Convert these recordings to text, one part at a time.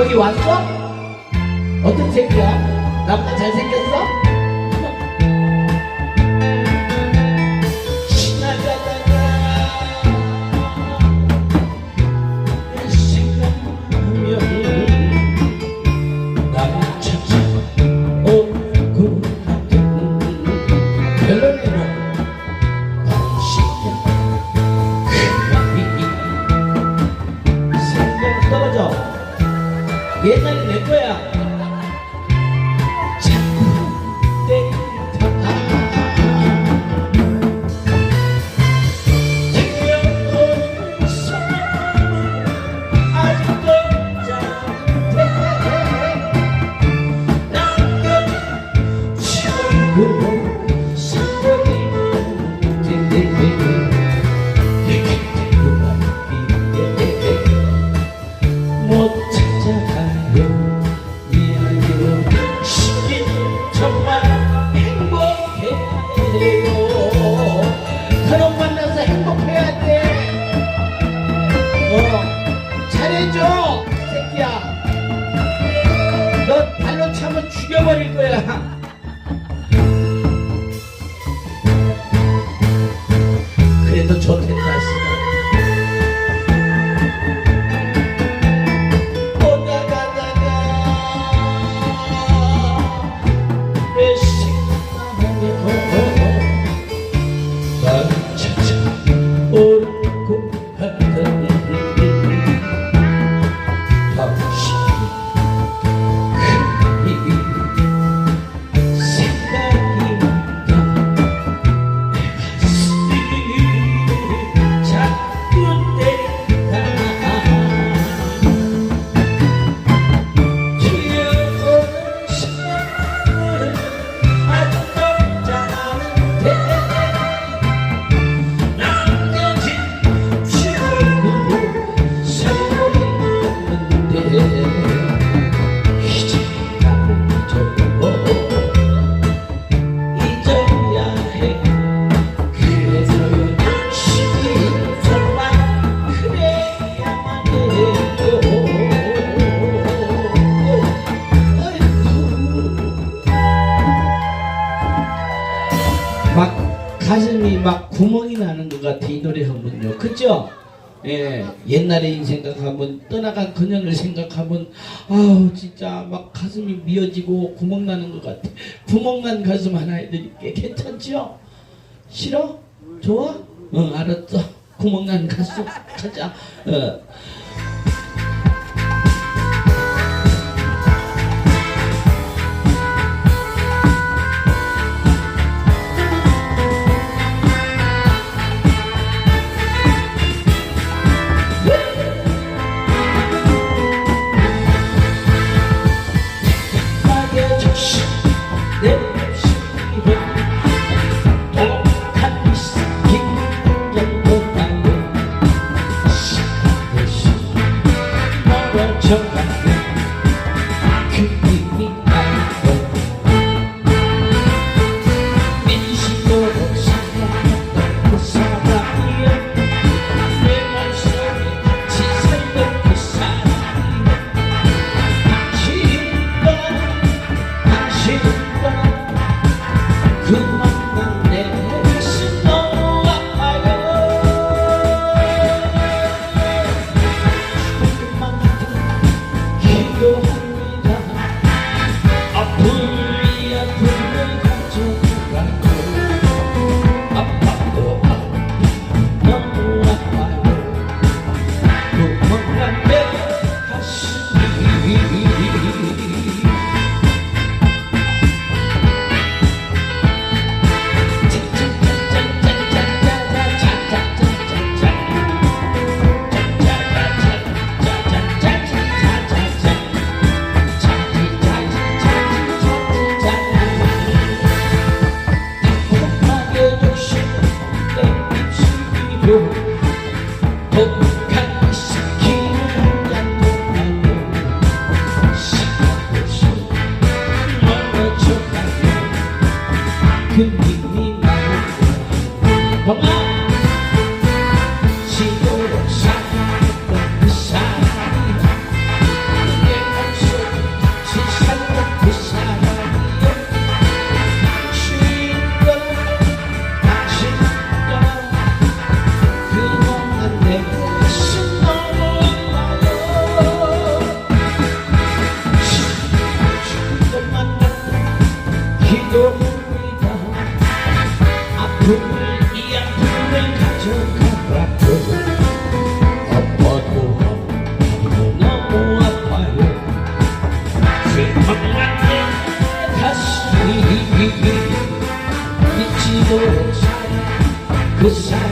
거기 왔어? 어떤 새끼야? 남자 잘생겼어? 别摘你玫瑰啊。 가슴이 막 구멍이 나는 것 같아 이 노래 하면요 그죠? 예, 옛날의 인 생각하면 떠나간 그녀를 생각하면 아우 진짜 막 가슴이 미어지고 구멍 나는 것 같아 구멍난 가슴 하나 해드릴게 괜찮지요? 싫어? 좋아? 응 알았어 구멍난 가슴 가자 어. 못할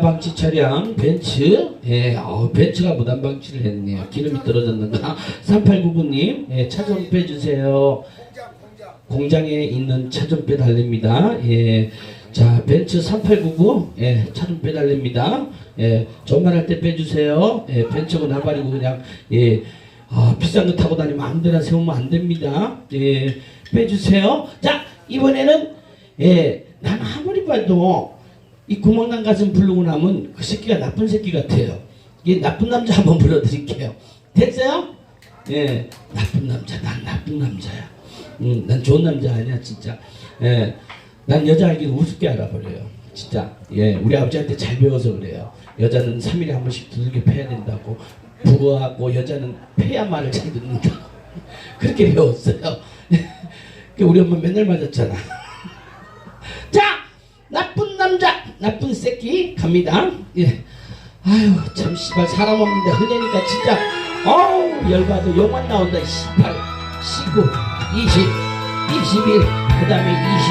무단방치 차량 벤츠 예, 어, 벤츠가 무단방치를 했네요 기름이 떨어졌는가 3899님 예, 차좀 빼주세요 공장에 있는 차 좀 빼달랍니다. 예. 자, 벤츠 3899, 예, 차 좀 빼달랍니다. 예, 전말할 때 빼주세요. 예, 벤츠고 나발이고 그냥, 예, 아, 비싼 거 타고 다니면 아무데나 세우면 안 됩니다. 예, 빼주세요. 자, 이번에는, 예, 난 아무리 봐도 이 구멍난 가슴 부르고 나면 그 새끼가 나쁜 새끼 같아요. 이 나쁜 남자 한번 불러드릴게요. 됐어요? 예, 나쁜 남자, 난 나쁜 남자야. 음, 난 좋은 남자 아니야, 진짜. 예, 난 여자 알기를 우습게 알아버려요. 진짜. 예, 우리 아버지한테 잘 배워서 그래요. 여자는 3일에 한 번씩 두들겨 패야 된다고. 부어하고 여자는 패야 말을 잘 듣는다고. 그렇게 배웠어요. 그 우리 엄마 맨날 맞았잖아. 자, 나쁜 남자, 나쁜 새끼 갑니다. 예. 아유, 참 씨발 사람 없는데 흘리니까 진짜 어우 열받아 욕만 나온다. 18, 19, 20, 21, 그 다음에 22.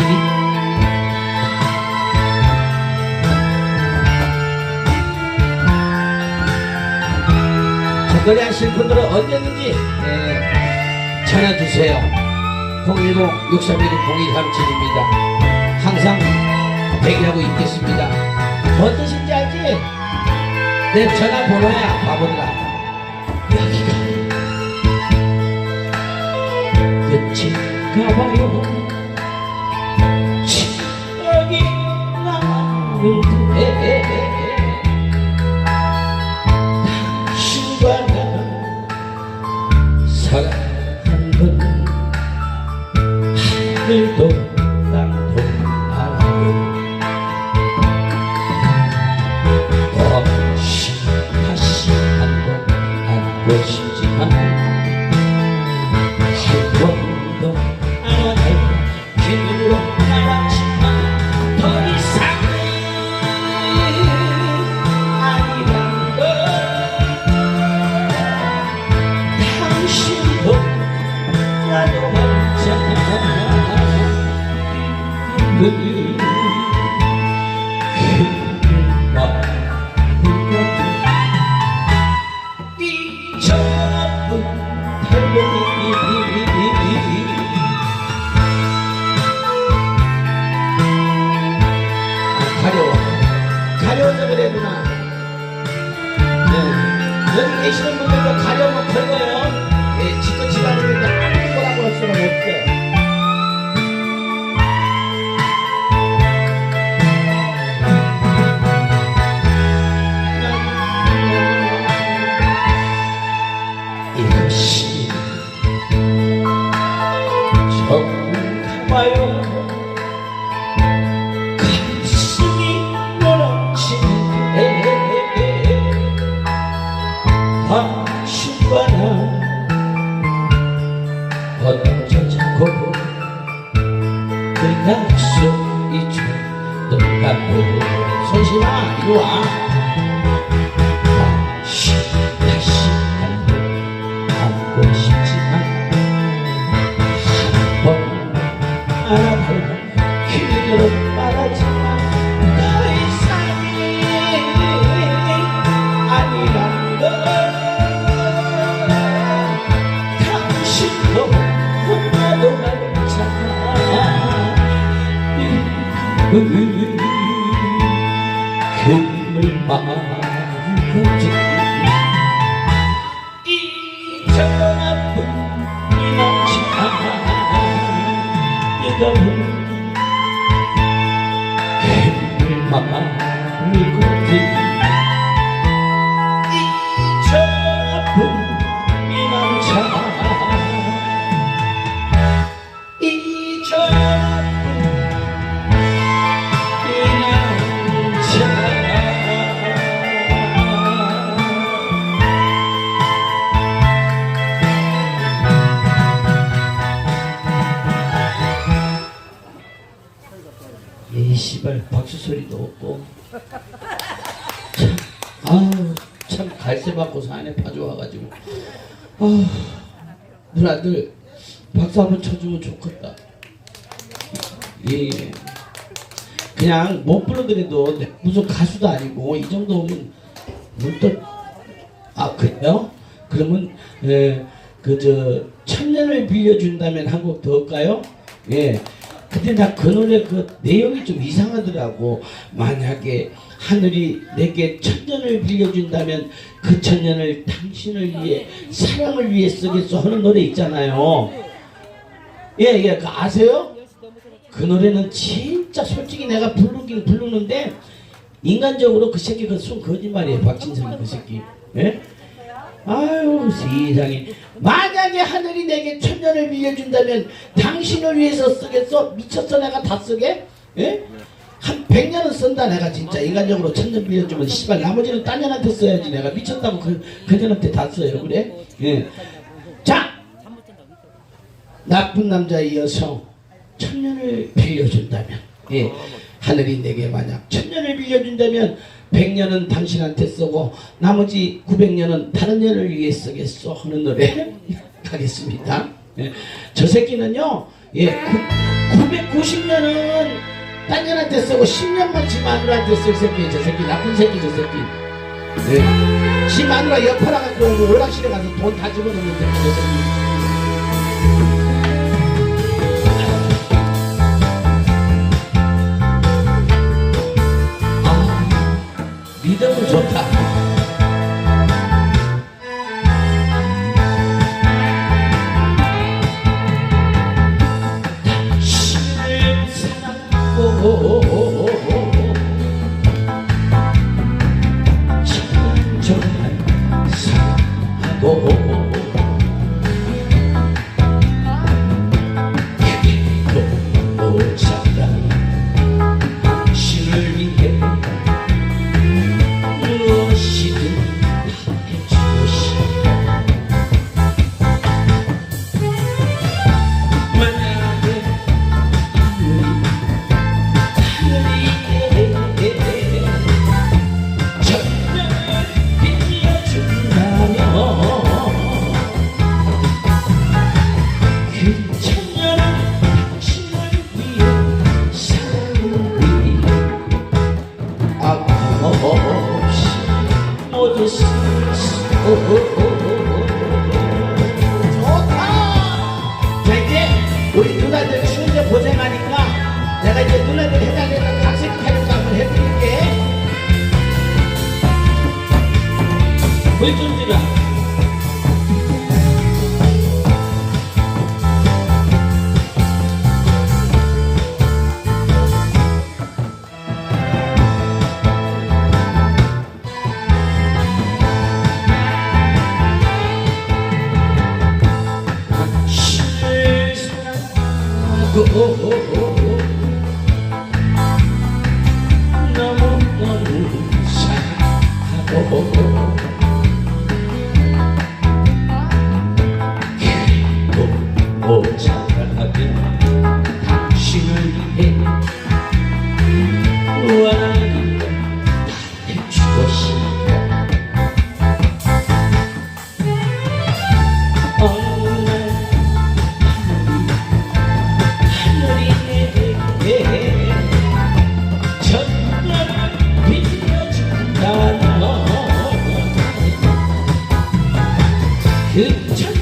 저거리 하실 분들은 언제든지 예, 전화 주세요. 010-631-0137입니다. 항상 대기하고 있겠습니다. 뭔 뜻인지 알지? 내 전화번호야, 바보들아. 여기가 끝인가 봐요. 계시는 분들도 가려우면 걸거요. 예, 지껏 지나보니까 아무 뭐라고 할 수는 없어요 얼마나 참 아우 참 갈새 받고 산에 파줘와가지고 아 누나들 박수 한번 쳐주면 좋겠다 예 그냥 못 부르더라도 무슨 가수도 아니고 이 정도면 문득 아 그래요? 그러면 예, 그저 천년을 빌려준다면 한 곡 더 할까요? 예. 근데 나 그 노래 그 내용이 좀 이상하더라고. 만약에 하늘이 내게 천년을 빌려준다면 그 천년을 당신을 위해 사랑을 위해 쓰겠소 하는 노래 있잖아요. 예, 예, 그 아세요? 그 노래는 진짜 솔직히 내가 부르긴 부르는데 인간적으로 그 새끼 그순 거짓말이에요 박진성이 그 새끼 예? 아유 세상에 만약에 하늘이 내게 천년을 빌려준다면 당신을 위해서 쓰겠어? 미쳤어 내가 다 쓰게? 예? 한 백년은 쓴다 내가 진짜 인간적으로 천년 빌려주면 씨발 나머지는 딴 년한테 써야지 내가 미쳤다고 그, 그 년한테 다 써요 그래? 예. 자 나쁜 남자의 여성 천년을 빌려준다면 예 하늘이 내게 만약 천년을 빌려준다면 백년은 당신한테 쓰고 나머지 900년은 다른 년을 위해 쓰겠소 하는 노래 가겠습니다 예. 저 새끼는요 예 990년은 딴 년한테 쓰고 10년만 지 마누라한테 쓸 새끼 저 새끼 나쁜 새끼 저 새끼 예. 지 마누라 옆팔아 갖고 오락실에 가서 돈 다 집어넣는 새끼 저 새끼 사 사랑 Good.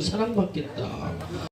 사랑받겠다